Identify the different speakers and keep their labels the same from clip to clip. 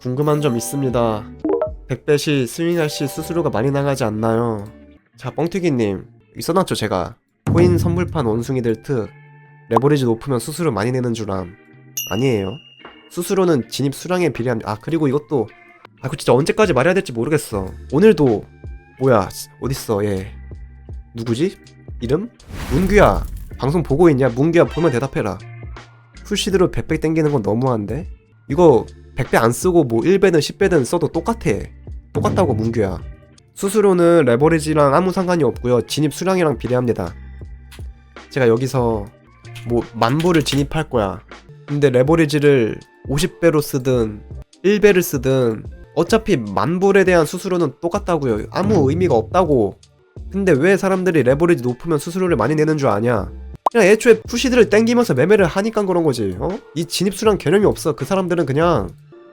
Speaker 1: 궁금한 점 있습니다. 100배 시 스윙할 시 수수료가 많이 나가지 않나요? 자, 뻥튀기님. 있어놨죠, 제가. 코인 선물판 원숭이들 특. 레버리지 높으면 수수료 많이 내는 줄함. 아니에요. 수수료는 진입 수량에 비례한, 아, 그리고 이것도, 아, 그 진짜 언제까지 말해야 될지 모르겠어. 오늘도, 뭐야, 어딨어, 얘. 누구지? 이름? 문규야. 방송 보고 있냐? 문규야, 보면 대답해라. 풀시드로 100배 땡기는 건 너무한데? 이거 100배 안 쓰고 뭐 1배든 10배든 써도 똑같아. 똑같다고 문규야. 수수료는 레버리지랑 아무 상관이 없고요. 진입 수량이랑 비례합니다. 제가 여기서 뭐 만불을 진입할 거야. 근데 레버리지를 50배로 쓰든 1배를 쓰든 어차피 만불에 대한 수수료는 똑같다고요. 아무 의미가 없다고. 근데 왜 사람들이 레버리지 높으면 수수료를 많이 내는 줄 아냐? 그냥 애초에 푸시들을 땡기면서 매매를 하니까 그런 거지. 어? 이 진입 수량 개념이 없어. 그 사람들은 그냥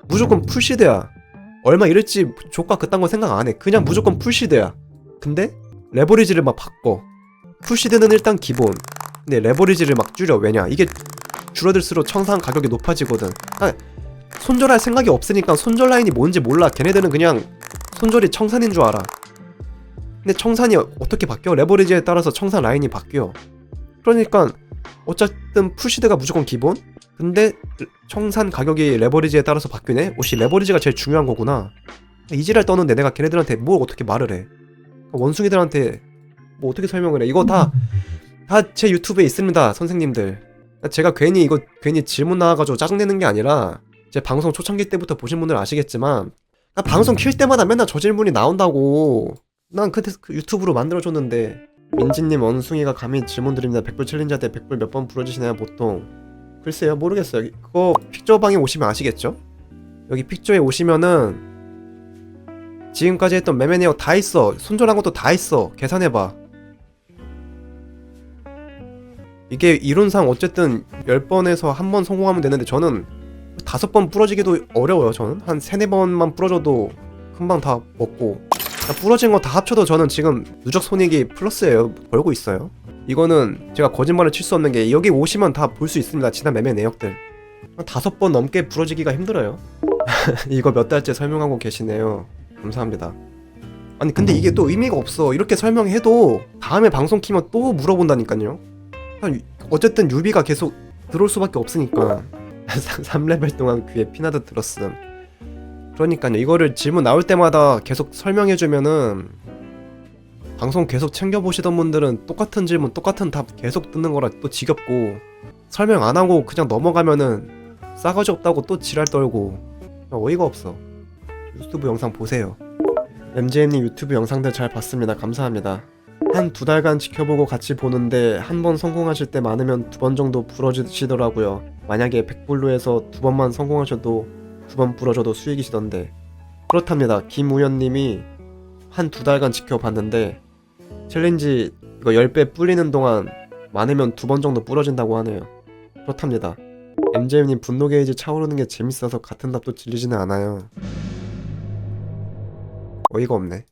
Speaker 1: 무조건 풀시드야. 얼마 이럴지 조카 그딴 거 생각 안 해. 그냥 무조건 풀시드야. 근데 레버리지를 막 바꿔. 풀시드는 일단 기본. 근데 레버리지를 막 줄여. 왜냐? 이게 줄어들수록 청산 가격이 높아지거든. 아, 손절할 생각이 없으니까 손절 라인이 뭔지 몰라. 걔네들은 그냥 손절이 청산인 줄 알아. 근데 청산이 어떻게 바뀌어? 레버리지에 따라서 청산 라인이 바뀌어. 그러니까 어쨌든 풀시드가 무조건 기본? 근데 청산 가격이 레버리지에 따라서 바뀌네? 혹시 레버리지가 제일 중요한 거구나. 이지랄 떠는데 내가 걔네들한테 뭘 어떻게 말을 해? 원숭이들한테 뭐 어떻게 설명을 해? 이거 다 다 제 유튜브에 있습니다, 선생님들. 제가 괜히 이거 괜히 질문 나와가지고 짜증내는 게 아니라 제 방송 초창기 때부터 보신 분들 아시겠지만 나 방송 킬 때마다 맨날 저 질문이 나온다고. 난 그때 그 유튜브로 만들어줬는데 민지님 원숭이가 감히 질문 드립니다. 100불 챌린저 때 100불 몇 번 부러지시나요 보통? 글쎄요 모르겠어요. 그거 픽저방에 오시면 아시겠죠? 여기 픽저에 오시면은 지금까지 했던 매매 내역 다 있어. 손절한 것도 다 있어. 계산해봐. 이게 이론상 어쨌든 10번에서 한 번 성공하면 되는데 저는 다섯 번 부러지기도 어려워요. 저는 한 세네 번만 부러져도 금방 다 먹고 부러진 거 다 합쳐도 저는 지금 누적 손익이 플러스예요. 벌고 있어요. 이거는 제가 거짓말을 칠 수 없는 게 여기 오시면 다 볼 수 있습니다. 지난 매매 내역들. 한 다섯 번 넘게 부러지기가 힘들어요. 이거 몇 달째 설명하고 계시네요. 감사합니다. 아니 근데 이게 또 의미가 없어. 이렇게 설명해도 다음에 방송 키면 또 물어본다니까요. 한 어쨌든 유비가 계속 들어올 수밖에 없으니까 3레벨 동안 귀에 피나드 들었음. 그러니까요. 이거를 질문 나올 때마다 계속 설명해주면은 방송 계속 챙겨보시던 분들은 똑같은 질문, 똑같은 답 계속 듣는 거라 또 지겹고 설명 안 하고 그냥 넘어가면은 싸가지 없다고 또 지랄 떨고 어이가 없어. 유튜브 영상 보세요. MJ님 유튜브 영상들 잘 봤습니다. 감사합니다. 한 두 달간 지켜보고 같이 보는데 한 번 성공하실 때 많으면 두 번 정도 부러지시더라고요. 만약에 100불로 해서 두 번만 성공하셔도 두번 부러져도 수익이시던데. 그렇답니다. 김우현님이 한 두 달간 지켜봤는데 챌린지 이거 10배 불리는 동안 많으면 두 번 정도 부러진다고 하네요. 그렇답니다. MJ님 분노 게이지 차오르는 게 재밌어서 같은 답도 질리지는 않아요. 어이가 없네.